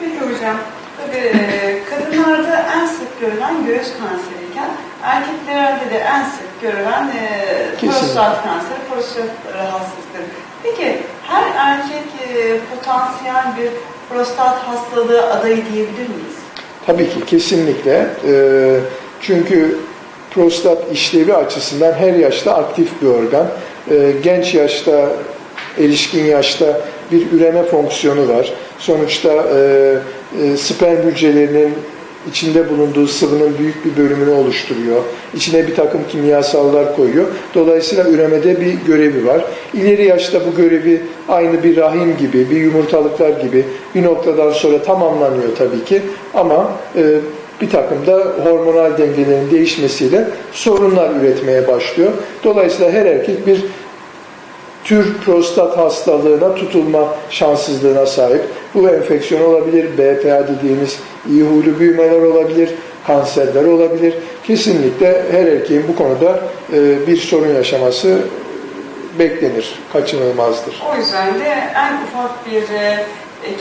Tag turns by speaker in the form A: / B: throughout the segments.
A: Peki hocam, tabii e, kadınlarda en sık görülen göğüs kanseriyken erkeklerde de en sık görülen e, prostat kanseri, prostat rahatsızlıkları. Peki her erkek e, potansiyel bir prostat hastalığı adayı diyebilir miyiz?
B: Tabii ki kesinlikle. Ee, çünkü prostat işlevi açısından her yaşta aktif bir organ. Ee, genç yaşta, erişkin yaşta bir üreme fonksiyonu var. Sonuçta e, e, sperm hücrelerinin içinde bulunduğu sıvının büyük bir bölümünü oluşturuyor. İçine bir takım kimyasallar koyuyor. Dolayısıyla üremede bir görevi var. İleri yaşta bu görevi aynı bir rahim gibi, bir yumurtalıklar gibi bir noktadan sonra tamamlanıyor tabii ki. Ama e, bir takım da hormonal dengelerin değişmesiyle sorunlar üretmeye başlıyor. Dolayısıyla her erkek bir tür prostat hastalığına tutulma şanssızlığına sahip. Bu enfeksiyon olabilir, BPA dediğimiz iyi huylu büyümeler olabilir, kanserler olabilir. Kesinlikle her erkeğin bu konuda e, bir sorun yaşaması beklenir, kaçınılmazdır.
A: O yüzden de en ufak bir e,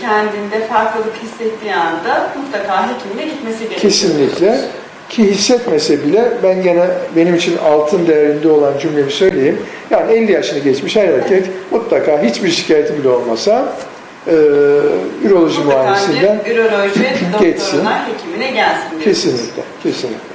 A: kendinde farklılık hissettiği anda mutlaka hekimine gitmesi gerekiyor.
B: Kesinlikle ki hissetmese bile ben gene benim için altın değerinde olan cümlemi söyleyeyim. Yani 50 yaşını geçmiş her erkek mutlaka hiçbir şikayeti bile olmasa e, üroloji muayenesinden
A: bir üroloji
B: Geçsin.
A: doktoruna, hekimine gelsin. diyorsunuz.
B: kesinlikle, kesinlikle.